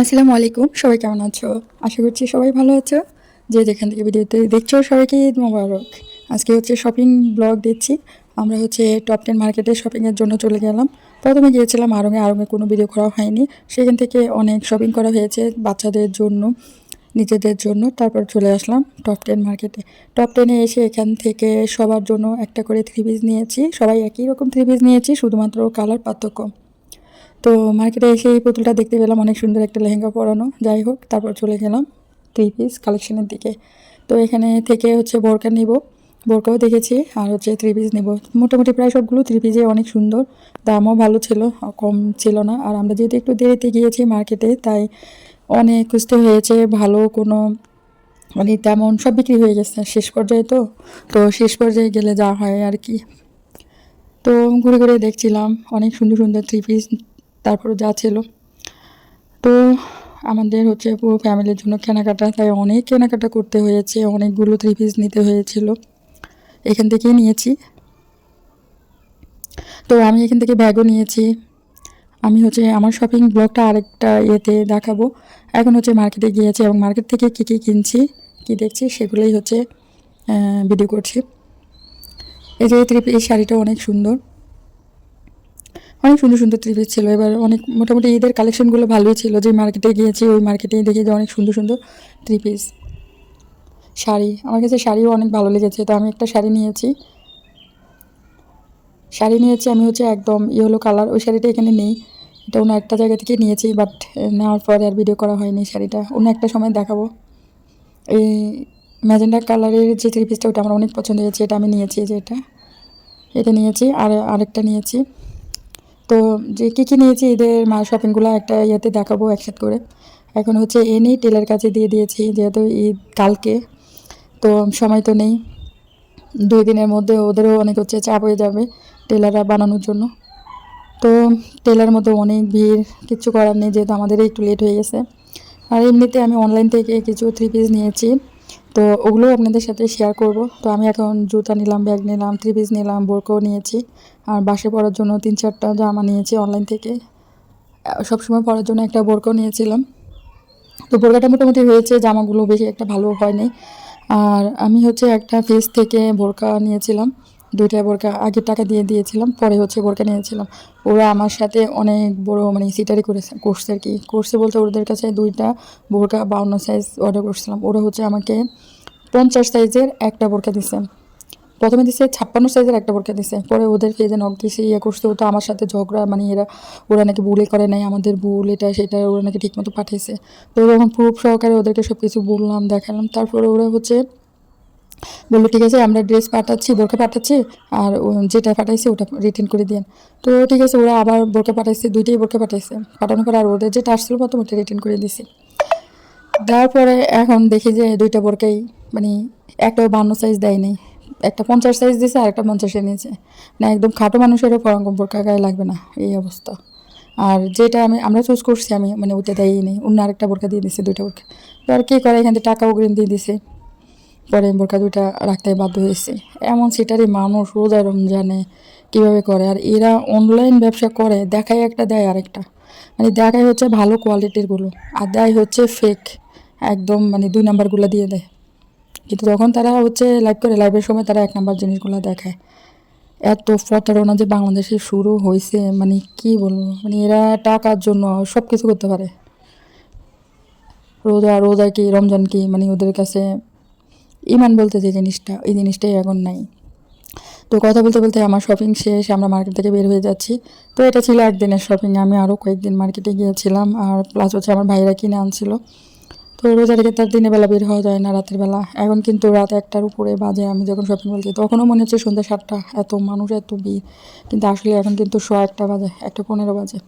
আসসালামু আলাইকুম, সবাই কেমন আছো? আশা করছি সবাই ভালো আছো। যে যেখান থেকে ভিডিওতে দেখছ, সবাইকে ঈদ মোবারক। আজকে হচ্ছে শপিং ব্লগ দিচ্ছি। আমরা হচ্ছে টপ টেন মার্কেটে শপিংয়ের জন্য চলে গেলাম। প্রথমে গিয়েছিলাম আরঙে। আরঙে কোনো ভিডিও করা হয়নি। সেখান থেকে অনেক শপিং করা হয়েছে বাচ্চাদের জন্য, নিজেদের জন্য। তারপর চলে আসলাম টপ টেন মার্কেটে টপ টেনে এসে এখান থেকে সবার জন্য একটা করে থ্রি পিস নিয়েছি। সবাই একই রকম থ্রি পিস নিয়েছি, শুধুমাত্র কালার পার্থক্য। তো মার্কেটে এসে এই পুতুলটা দেখতে পেলাম, অনেক সুন্দর একটা লেহেঙ্গা পরানো। যাই হোক, তারপর চলে গেলাম থ্রি পিস কালেকশনের দিকে। তো এখানে থেকে হচ্ছে বোরকা নিব। বোরকাও দেখেছি, আর হচ্ছে থ্রি পিস নেব। মোটামুটি প্রায় সবগুলো থ্রি পিসে অনেক সুন্দর। দামও ভালো ছিল, কম ছিল না। আর আমরা যেহেতু একটু দেরিতে গিয়েছি মার্কেটে, তাই অনেক খুঁজতে হয়েছে, ভালো কোনো মানে তেমন সব বিক্রি হয়ে গেছে শেষ পর্যায়ে তো। তো শেষ পর্যায়ে গেলে যা হয় আর কি। তো ঘুরে ঘুরে দেখছিলাম, অনেক সুন্দর সুন্দর থ্রি পিস তারপরে যা ছিল। তো আমাদের হচ্ছে পুরো ফ্যামিলির জন্য কেনাকাটা, তাই অনেক কেনাকাটা করতে হয়েছে, অনেকগুলো থ্রি পিস নিতে হয়েছিল। এখান থেকেই নিয়েছি। তো আমি এখান থেকে ব্যাগও নিয়েছি। আমি হচ্ছে আমার শপিং ব্লগটা আরেকটা ইয়েতে দেখাবো। এখন হচ্ছে মার্কেটে গিয়েছি এবং মার্কেট থেকে কী কী কিনছি, কী দেখছি সেগুলোই হচ্ছে ভিডিও করছি। এই যে পিস শাড়িটা অনেক সুন্দর। অনেক সুন্দর সুন্দর থ্রি পিস ছিল। এবার অনেক মোটামুটি ঈদের কালেকশনগুলো ভালোই ছিল। যে মার্কেটে গিয়েছি, ওই মার্কেটেই দেখি যে অনেক সুন্দর সুন্দর থ্রি পিস শাড়ি। আমার কাছে শাড়িও অনেক ভালো লেগেছে। তো আমি একটা শাড়ি নিয়েছি। শাড়ি নিয়েছি আমি হচ্ছে একদম ইয়েলো কালার ওই শাড়িটা এখানে নেই। এটা অন্য একটা জায়গা থেকে নিয়েছি বাট নেওয়ার পরে আর ভিডিও করা হয়নি শাড়িটা। অন্য একটা সময় দেখাবো। এই ম্যাজেন্ডা কালারের যে থ্রি পিসটা ওটা আমার অনেক পছন্দ হয়েছে। এটা আমি নিয়েছি যে এটা। এটা নিয়েছি, আর আরেকটা নিয়েছি। তো যে কী কী নিয়েছি ঈদের মা শপিংগুলো একটা ইয়েতে দেখাবো একসাথে করে। এখন হচ্ছে এনেই টেলার কাছে দিয়ে দিয়েছি যেহেতু ঈদ কালকে, তো সময় তো নেই। দুই দিনের মধ্যে ওদেরও অনেক হচ্ছে চাপ হয়ে যাবে টেলাররা বানানোর জন্য। তো টেলার মধ্যে অনেক ভিড় কিচ্ছু করার নেই যেহেতু আমাদের একটু লেট হয়ে গেছে। আর এমনিতে আমি অনলাইন থেকে কিছু থ্রি পিস নিয়েছি। তো ওগুলো আপনাদের সাথে শেয়ার করব। তো আমি এখন জুতা নিলাম ব্যাগ নিলাম থ্রি পিস নিলাম, বোরকাও নিয়েছি। আর বাসে পড়ার জন্য তিন চারটা জামা নিয়েছি অনলাইন থেকে। সবসময় পড়ার জন্য একটা বোরকাও নিয়েছিলাম। তো বোরকাটা মোটামুটি হয়েছে, জামাগুলো বেশি একটা ভালো হয়নি। আর আমি হচ্ছে একটা ফেস থেকে বোরকা নিয়েছিলাম। দুইটা বোরকা আগে টাকা দিয়ে দিয়েছিলাম, পরে হচ্ছে বোরকা নিয়েছিলাম। ওরা আমার সাথে অনেক বড় মানে সিটারি করেছে, করছে আর কি। করছে বলতে ওদের কাছে দুইটা বোরকা বাউন্ন সাইজ অর্ডার করছিলাম। ওরা হচ্ছে আমাকে পঞ্চাশ সাইজের একটা বোরকা দিছে। প্রথমে দিছে ছাপ্পান্ন সাইজের একটা বোরকা দিছে। পরে ওদের ফেজে নখ দিছে ইয়ে করছে, ওটা আমার সাথে ঝগড়া মানে এরা, ওরা নাকি ভুলে করে নাই, আমাদের ভুল এটা সেটা ওরা নাকি ঠিকমতো পাঠিয়েছে তো তখন প্রুফ সহকারে ওদেরকে সব কিছু বললাম, দেখালাম। তারপরে ওরা হচ্ছে বলল, ঠিক আছে, আমরা ড্রেস পাঠাচ্ছি বোরকা পাঠাচ্ছি, আর যেটা পাঠাইছে ওটা রিটার্ন করে দিন তো ঠিক আছে, ওরা আবার বোরকা পাঠাইছে, দুইটাই বোরকা পাঠাইছে। পাঠানোর পর আর ওদের যেটা আসছিল প্রথম ওটা রিটার্ন করে দিছি তারপরে এখন দেখি যে দুইটা বোরকাই মানে একটা বান্ন সাইজ দেয়নি। একটা পঞ্চাশ সাইজ দিয়েছে আর একটা পঞ্চাশে নিয়েছে। না একদম খাটো মানুষেরও ফরঙ্গম বোরকা গায়ে লাগবে না, এই অবস্থা। আর যেটা আমি, আমরা চুজ করছি আমি মানে ওইটা দেয়ই নেই, অন্য আরেকটা বোরকা দিয়ে দিছে দুইটা বোরকা তো আর কী করে এখান থেকে টাকা অগ্রিম দিয়ে দিছে? পরে বোরকা দুইটা রাখতে বাধ্য হয়েছে। এমন সেটারই মানুষ রোজা রমজানে কীভাবে করে? আর এরা অনলাইন ব্যবসা করে, দেখায় একটা, দেয় আরেকটা। মানে দেখায় হচ্ছে ভালো কোয়ালিটিরগুলো আর দেয় হচ্ছে ফেক একদম মানে দুই নাম্বারগুলো দিয়ে দেয়। কিন্তু তখন তারা হচ্ছে লাইভ করে লাইভের সময় তারা এক নাম্বার জিনিসগুলো দেখায়। এত প্রতারণা যে বাংলাদেশে শুরু হয়েছে মানে কি বলব? মানে এরা টাকার জন্য সব কিছু করতে পারে। রোজা রোজা কি, রমজান কি? মানে ওদের কাছে ইমান বলতে যে জিনিসটা, এই জিনিসটাই এখন নাই। তো কথা বলতে বলতে আমার শপিং শেষ, আমরা মার্কেট থেকে বের হয়ে যাচ্ছি। তো এটা ছিল একদিনের শপিং আমি আরও কয়েকদিন মার্কেটে গিয়েছিলাম, আর প্লাস হচ্ছে আমার ভাইরা কিনে আনছিল। তো রোজা রেখে তার দিনের বেলা বের হওয়া যায় না রাতের বেলা। এখন কিন্তু রাত একটার উপরে বাজে, আমি যখন শপিং বলছি তখনও মনে হচ্ছে সন্ধ্যা সাতটা, এত মানুষ, এত ভিড়। কিন্তু আসলে এখন কিন্তু শো একটা বাজে, একটা পনেরো বাজে।